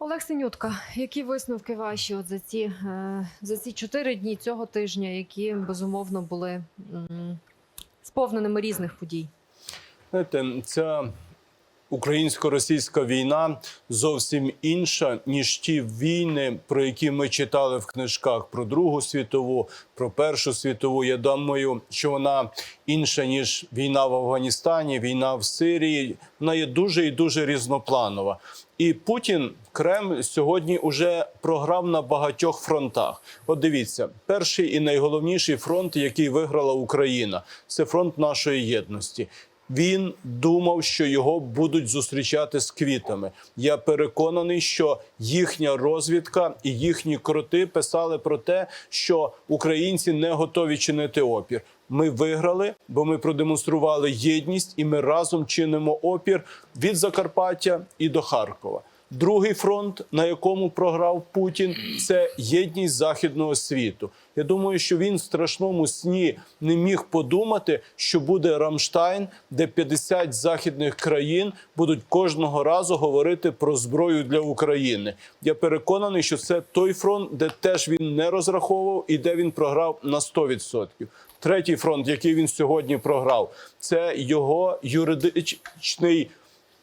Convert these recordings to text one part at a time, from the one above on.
Олег Синютка, які висновки ваші от за ці е, за ці чотири дні цього тижня, які безумовно були сповненими різних подій? Знаєте, ця українсько-російська війна зовсім інша, ніж ті війни, про які ми читали в книжках про Другу світову, про Першу світову. Я думаю, що вона інша, ніж війна в Афганістані, війна в Сирії. Вона є дуже і дуже різнопланова. І Путін Кремль сьогодні вже програв на багатьох фронтах. От дивіться, перший і найголовніший фронт, який виграла Україна, це фронт нашої єдності. Він думав, що його будуть зустрічати з квітами. Я переконаний, що їхня розвідка і їхні кроти писали про те, що українці не готові чинити опір. Ми виграли, бо ми продемонстрували єдність, і ми разом чинимо опір від Закарпаття і до Харкова. Другий фронт, на якому програв Путін, це єдність західного світу. Я думаю, що він в страшному сні не міг подумати, що буде Рамштайн, де 50 західних країн будуть кожного разу говорити про зброю для України. Я переконаний, що це той фронт, де теж він не розраховував і де він програв на 100%. Третій фронт, який він сьогодні програв, це його юридичний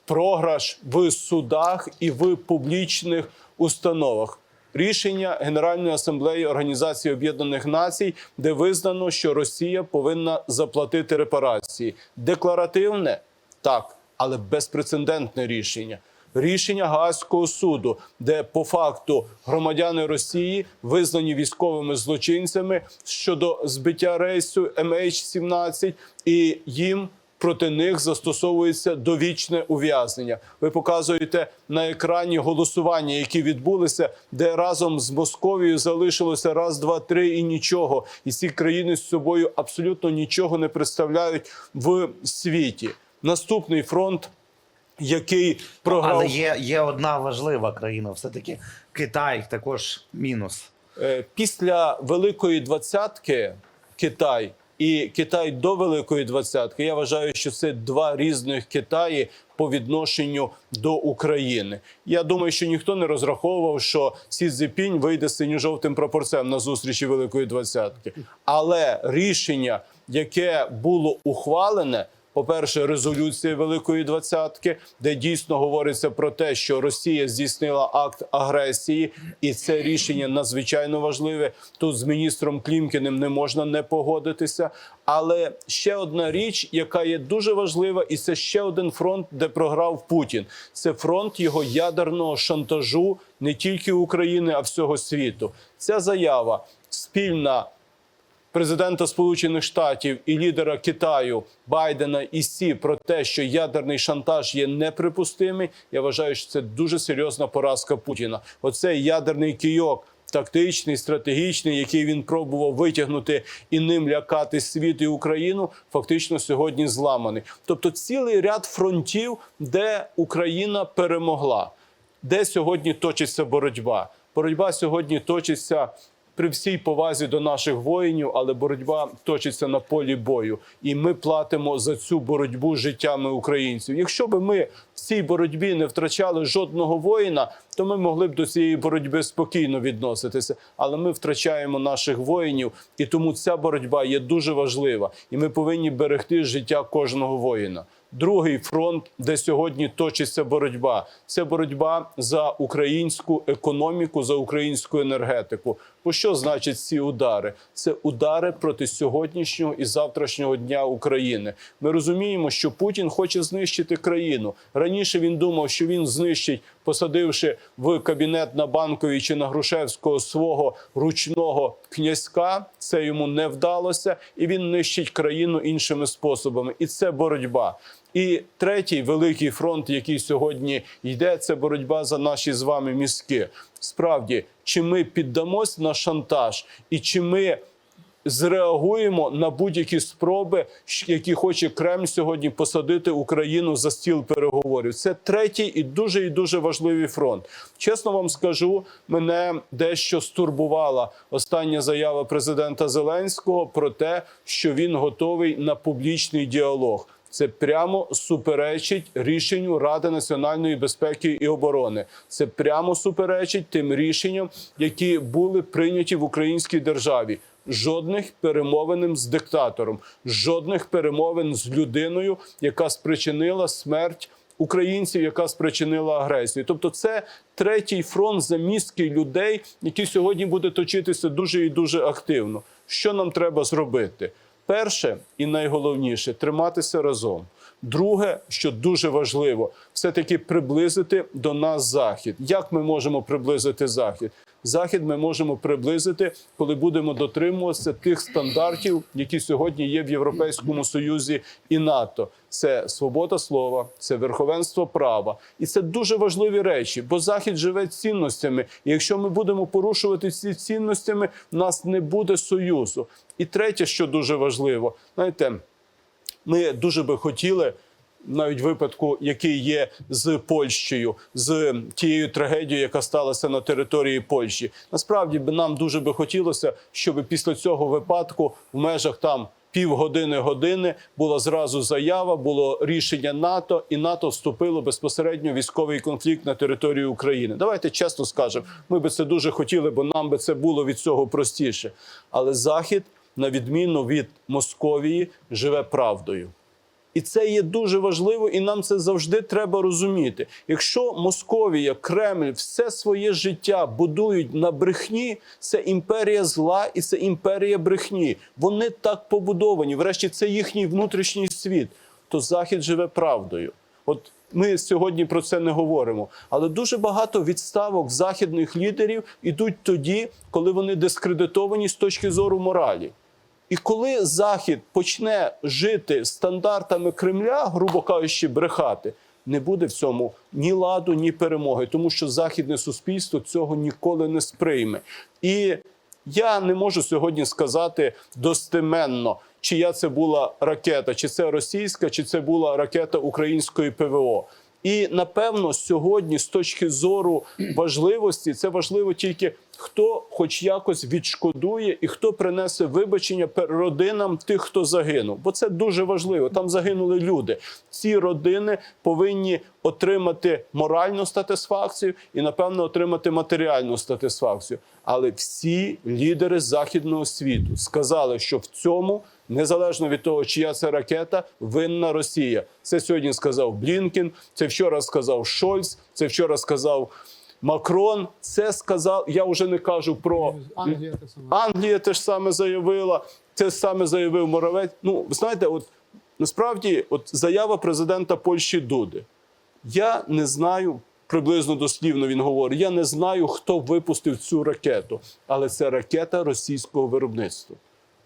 програш в судах і в публічних установах. Рішення Генеральної асамблеї Організації Об'єднаних Націй, де визнано, що Росія повинна заплатити репарації. Декларативне так, але безпрецедентне рішення. Рішення Гаазького суду, де по факту громадяни Росії визнані військовими злочинцями щодо збиття рейсу MH17, і їм проти них застосовується довічне ув'язнення. Ви показуєте на екрані голосування, які відбулися, де разом з Московією залишилося раз, два, три і нічого. І ці країни з собою абсолютно нічого не представляють в світі. Наступний фронт, який програв Але є, є одна важлива країна, все-таки Китай також мінус. Е, після Великої двадцятки Китай і Китай до Великої двадцятки. Я вважаю, що це два різних Китаї по відношенню до України. Я думаю, що ніхто не розраховував, що Сі Цзіпінь вийде синьо-жовтим прапорцем на зустрічі Великої двадцятки. Але рішення, яке було ухвалене. По-перше, резолюція Великої двадцятки, де дійсно говориться про те, що Росія здійснила акт агресії, і це рішення надзвичайно важливе. Тут з міністром Клімкіним не можна не погодитися. Але ще одна річ, яка є дуже важлива, і це ще один фронт, де програв Путін. Це фронт його ядерного шантажу не тільки України, а всього світу. Ця заява спільна президента Сполучених Штатів і лідера Китаю Байдена і Сі про те, що ядерний шантаж є неприпустимий. Я вважаю, що це дуже серйозна поразка Путіна. Оцей ядерний кійок. Тактичний, стратегічний, який він пробував витягнути і ним лякати світ і Україну, фактично сьогодні зламаний. Тобто, цілий ряд фронтів, де Україна перемогла, де сьогодні точиться боротьба. Боротьба сьогодні точиться при всій повазі до наших воїнів, але боротьба точиться на полі бою, і ми платимо за цю боротьбу життями українців. Якщо би ми в цій боротьбі не втрачали жодного воїна, то ми могли б до цієї боротьби спокійно відноситися. Але ми втрачаємо наших воїнів, і тому ця боротьба є дуже важлива, і ми повинні берегти життя кожного воїна. Другий фронт, де сьогодні точиться боротьба, це боротьба за українську економіку, за українську енергетику. Бо що значать ці удари? Це удари проти сьогоднішнього і завтрашнього дня України. Ми розуміємо, що Путін хоче знищити країну. Раніше він думав, що він знищить, посадивши в кабінет на банковій чи на Грушевського свого ручного князька. Це йому не вдалося, і він нищить країну іншими способами. І це боротьба. І третій великий фронт, який сьогодні йде, це боротьба за наші з вами мізки. Справді, чи ми піддамось на шантаж, і чи ми зреагуємо на будь-які спроби, які хоче Кремль сьогодні посадити Україну за стіл переговорів. Це третій і дуже і дуже важливий фронт. Чесно вам скажу, мене дещо стурбувала остання заява президента Зеленського про те, що він готовий на публічний діалог. Це прямо суперечить рішенню Ради національної безпеки і оборони. Це прямо суперечить тим рішенням, які були прийняті в українській державі. Жодних перемовин з диктатором, жодних перемовин з людиною, яка спричинила смерть українців, яка спричинила агресію. Тобто, це третій фронт замістки людей, який сьогодні буде точитися дуже і дуже активно. Що нам треба зробити? Перше і найголовніше триматися разом. Друге, що дуже важливо, все-таки приблизити до нас захід. Як ми можемо приблизити захід? Захід ми можемо приблизити, коли будемо дотримуватися тих стандартів, які сьогодні є в Європейському Союзі і НАТО. Це свобода слова, це верховенство права, і це дуже важливі речі, бо захід живе цінностями. І якщо ми будемо порушувати ці цінностями, в нас не буде союзу. І третє, що дуже важливо, знаєте, ми дуже би хотіли. Навіть випадку, який є з Польщею, з тією трагедією, яка сталася на території Польщі, насправді би нам дуже би хотілося, щоб після цього випадку в межах там півгодини години була зразу заява, було рішення НАТО, і НАТО вступило безпосередньо в військовий конфлікт на території України. Давайте чесно скажемо, ми би це дуже хотіли, бо нам би це було від цього простіше. Але Захід, на відміну від Московії, живе правдою. І це є дуже важливо, і нам це завжди треба розуміти. Якщо Московія, Кремль все своє життя будують на брехні, це імперія зла і це імперія брехні. Вони так побудовані. Врешті це їхній внутрішній світ. То Захід живе правдою. От ми сьогодні про це не говоримо, але дуже багато відставок західних лідерів ідуть тоді, коли вони дискредитовані з точки зору моралі. І коли Захід почне жити стандартами Кремля, грубо кажучи, брехати, не буде в цьому ні ладу, ні перемоги, тому що західне суспільство цього ніколи не сприйме. І я не можу сьогодні сказати достеменно, чия це була ракета, чи це російська, чи це була ракета української ПВО. І напевно, сьогодні, з точки зору важливості, це важливо тільки хто, хоч якось відшкодує, і хто принесе вибачення родинам тих, хто загинув. Бо це дуже важливо. Там загинули люди. Ці родини повинні отримати моральну статисфакцію і, напевно, отримати матеріальну статисфакцію. Але всі лідери західного світу сказали, що в цьому. Незалежно від того, чия це ракета, винна Росія. Це сьогодні сказав Блінкін, це вчора сказав Шольц, це вчора сказав Макрон. Це сказав. Я вже не кажу про Англія. Англія теж саме заявила. Це саме заявив Моровець. Ну, ви знаєте, от насправді, от заява президента Польщі Дуди. Я не знаю. Приблизно дослівно він говорить: я не знаю, хто випустив цю ракету, але це ракета російського виробництва.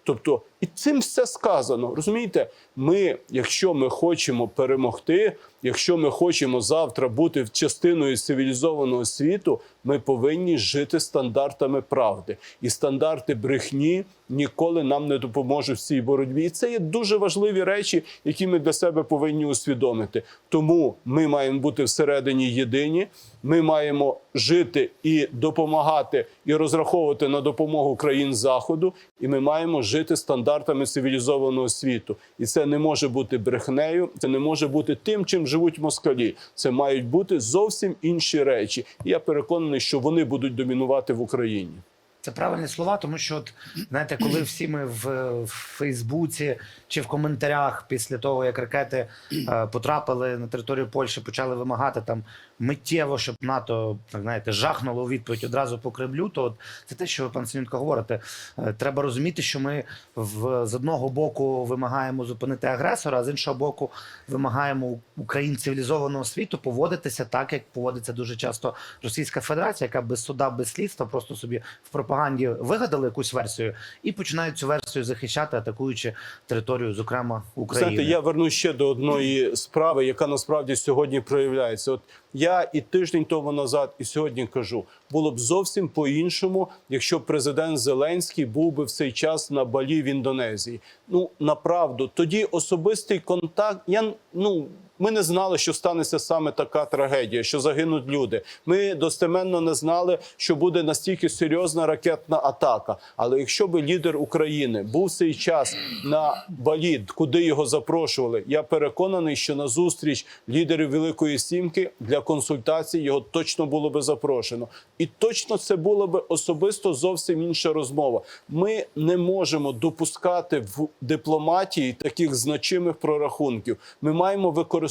Тобто, і цим все сказано. Розумієте, ми, якщо ми хочемо перемогти, якщо ми хочемо завтра бути частиною цивілізованого світу, ми повинні жити стандартами правди. І стандарти брехні ніколи нам не допоможуть в цій боротьбі. І це є дуже важливі речі, які ми для себе повинні усвідомити. Тому ми маємо бути всередині єдині. Ми маємо жити і допомагати, і розраховувати на допомогу країн заходу, і ми маємо жити стандартами цивілізованого світу. І це не може бути брехнею, це не може бути тим, чим живуть москалі. Це мають бути зовсім інші речі. І я переконаний, що вони будуть домінувати в Україні. Це правильні слова, тому що, от, знаєте, коли всі ми в, в Фейсбуці чи в коментарях після того, як ракети е, потрапили на територію Польщі, почали вимагати там миттєво, щоб НАТО так знаєте, жахнуло у відповідь одразу по Кремлю, то от, це те, що ви, пан Синютка, говорите. Е, треба розуміти, що ми в, з одного боку вимагаємо зупинити агресора, а з іншого боку, вимагаємо Україн цивілізованого світу поводитися так, як поводиться дуже часто Російська Федерація, яка без суда, без слідства просто собі в пропаганді вигадали якусь версію і починають цю версію захищати, атакуючи територію, зокрема України. Знаєте, я вернусь ще до одної справи, яка насправді сьогодні проявляється. От я і тиждень тому назад, і сьогодні кажу, було б зовсім по-іншому, якщо президент Зеленський був би в цей час на балі в Індонезії. Ну направду, тоді особистий контакт. Я ну Ми не знали, що станеться саме така трагедія, що загинуть люди. Ми достеменно не знали, що буде настільки серйозна ракетна атака. Але якщо би лідер України був цей час на Балі, куди його запрошували, я переконаний, що на зустріч лідерів Великої Сімки для консультацій його точно було би запрошено, і точно це була би особисто зовсім інша розмова. Ми не можемо допускати в дипломатії таких значимих прорахунків. Ми маємо використовувати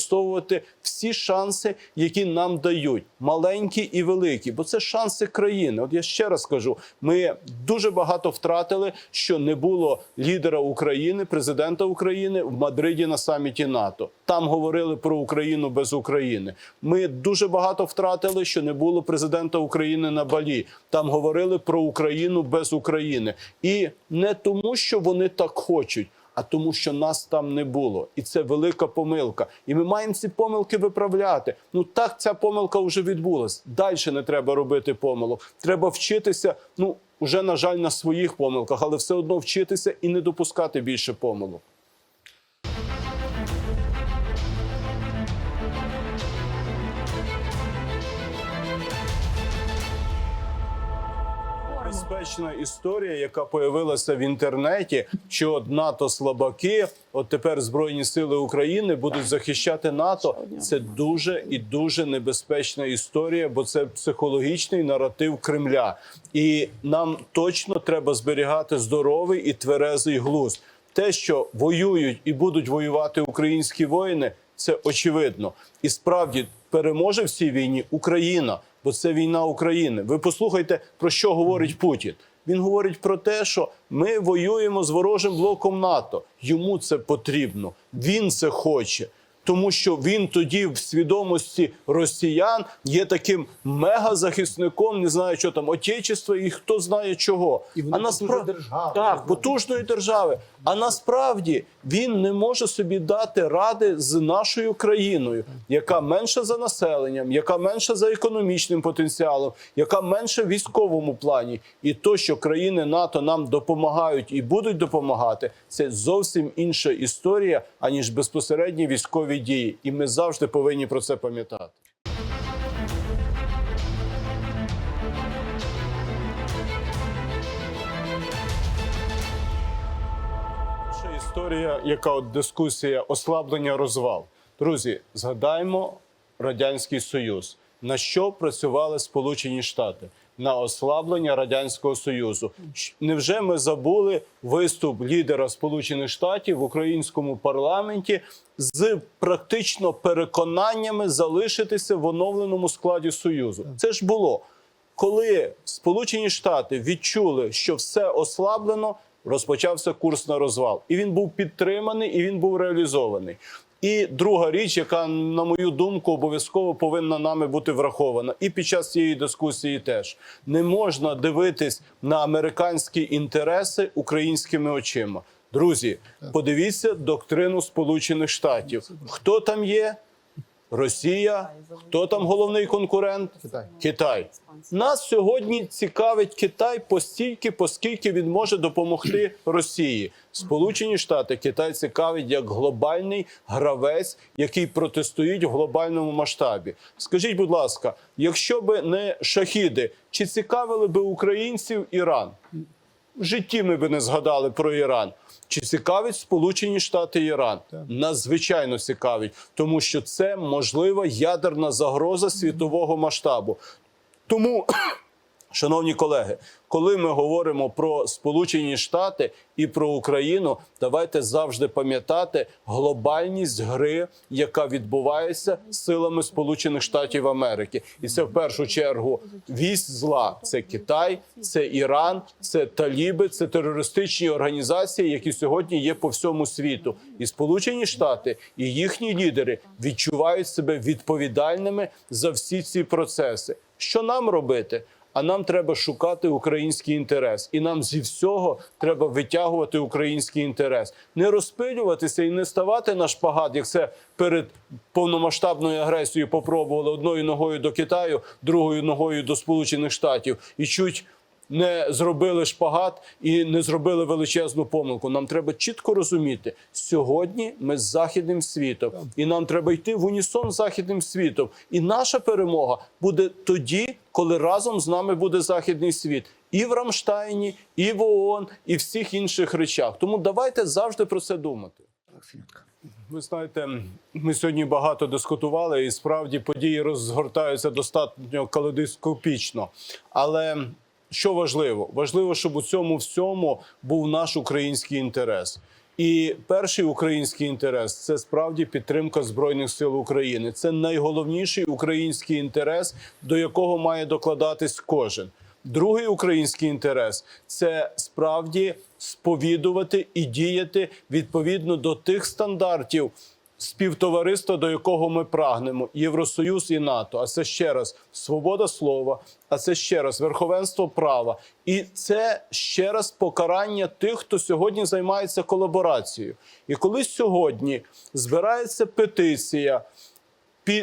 всі шанси, які нам дають, маленькі і великі, бо це шанси країни. От я ще раз кажу: ми дуже багато втратили, що не було лідера України, президента України в Мадриді на саміті НАТО. Там говорили про Україну без України. Ми дуже багато втратили, що не було президента України на Балі. Там говорили про Україну без України, і не тому, що вони так хочуть. А тому, що нас там не було, і це велика помилка. І ми маємо ці помилки виправляти. Ну так ця помилка вже відбулась. Далі не треба робити помилок. Треба вчитися. Ну уже на жаль, на своїх помилках, але все одно вчитися і не допускати більше помилок. Безпечна історія, яка появилася в інтернеті, що от НАТО слабаки, от тепер Збройні Сили України будуть захищати НАТО. Це дуже і дуже небезпечна історія, бо це психологічний наратив Кремля. І нам точно треба зберігати здоровий і тверезий глузд. Те, що воюють і будуть воювати українські воїни, це очевидно. І справді переможе в цій війні Україна, бо це війна України. Ви послухайте, про що говорить Путін. Він говорить про те, що ми воюємо з ворожим блоком НАТО. Йому це потрібно. Він це хоче. Тому що він тоді в свідомості росіян є таким мегазахисником, не знаю, що там отечества, і хто знає чого. І вони потужна держава. Так, потужної держави. А насправді він не може собі дати ради з нашою країною, яка менша за населенням, яка менша за економічним потенціалом, яка менша в військовому плані. І то, що країни НАТО нам допомагають і будуть допомагати, це зовсім інша історія, аніж безпосередні військові дії. І ми завжди повинні про це пам'ятати. Перша історія, яка от дискусія ослаблення розвал. Друзі, згадаємо Радянський Союз. На що працювали Сполучені Штати? На ослаблення Радянського Союзу. Невже ми забули виступ лідера Сполучених Штатів в українському парламенті з практично переконаннями залишитися в оновленому складі Союзу? Це ж було коли Сполучені Штати відчули, що все ослаблено, розпочався курс на розвал, і він був підтриманий, і він був реалізований. І друга річ, яка, на мою думку, обов'язково повинна нами бути врахована, і під час цієї дискусії теж не можна дивитись на американські інтереси українськими очима. Друзі, подивіться доктрину Сполучених Штатів. Хто там є? Росія. Хто там головний конкурент? Китай. Китай. Нас сьогодні цікавить Китай постільки, поскільки він може допомогти Росії. Сполучені Штати Китай цікавить як глобальний гравець, який протистоїть в глобальному масштабі. Скажіть, будь ласка, якщо би не шахіди, чи цікавили би українців Іран? В житті ми би не згадали про Іран. Чи цікавить Сполучені Штати Іран? Надзвичайно цікавить, тому що це можлива ядерна загроза світового масштабу. Тому, шановні колеги, коли ми говоримо про Сполучені Штати і про Україну, давайте завжди пам'ятати глобальність гри, яка відбувається силами Сполучених Штатів Америки, і це в першу чергу вісь зла. Це Китай, це Іран, це Таліби, це терористичні організації, які сьогодні є по всьому світу. І Сполучені Штати і їхні лідери відчувають себе відповідальними за всі ці процеси. Що нам робити? А нам треба шукати український інтерес, і нам зі всього треба витягувати український інтерес, не розпилюватися і не ставати на шпагат, як це перед повномасштабною агресією попробували одною ногою до Китаю, другою ногою до Сполучених Штатів, і чуть не зробили шпагат і не зробили величезну помилку. Нам треба чітко розуміти, сьогодні ми з західним світом, і нам треба йти в унісон з західним світом. І наша перемога буде тоді, коли разом з нами буде західний світ. І в Рамштайні, і в ООН, і всіх інших речах. Тому давайте завжди про це думати. Ви знаєте, ми сьогодні багато дискутували, і справді події розгортаються достатньо калейдоскопічно. Але що важливо? Важливо, щоб у цьому всьому був наш український інтерес. І перший український інтерес це справді підтримка збройних сил України. Це найголовніший український інтерес, до якого має докладатись кожен. Другий український інтерес це справді сповідувати і діяти відповідно до тих стандартів співтовариства, до якого ми прагнемо: Євросоюз і НАТО. А це ще раз свобода слова, а це ще раз верховенство права, і це ще раз покарання тих, хто сьогодні займається колаборацією. І коли сьогодні збирається петиція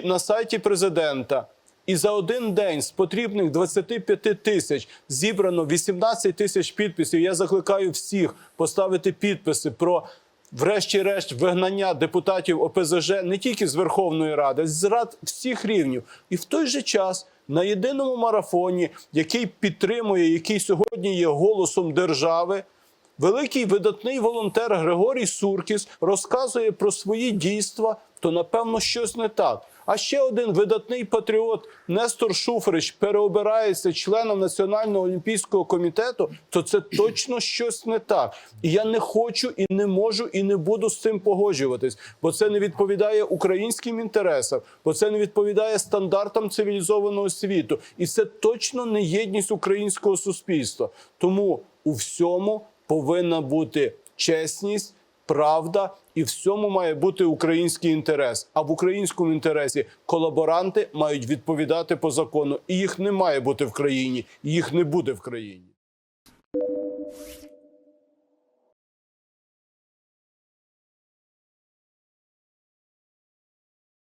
на сайті президента. І за один день з потрібних 25 тисяч зібрано 18 тисяч підписів. Я закликаю всіх поставити підписи про, врешті-решт, вигнання депутатів ОПЗЖ не тільки з Верховної Ради, з рад всіх рівнів. І в той же час на єдиному марафоні, який підтримує, який сьогодні є голосом держави. Великий видатний волонтер Григорій Суркіс розказує про свої дійства, то напевно щось не так. А ще один видатний патріот Нестор Шуфрич переобирається членом Національного олімпійського комітету, то це точно щось не так. І я не хочу, і не можу, і не буду з цим погоджуватись, бо це не відповідає українським інтересам, бо це не відповідає стандартам цивілізованого світу, і це точно не єдність українського суспільства. Тому у всьому повинна бути чесність, правда, і в всьому має бути український інтерес. А в українському інтересі колаборанти мають відповідати по закону, і їх не має бути в країні, і їх не буде в країні.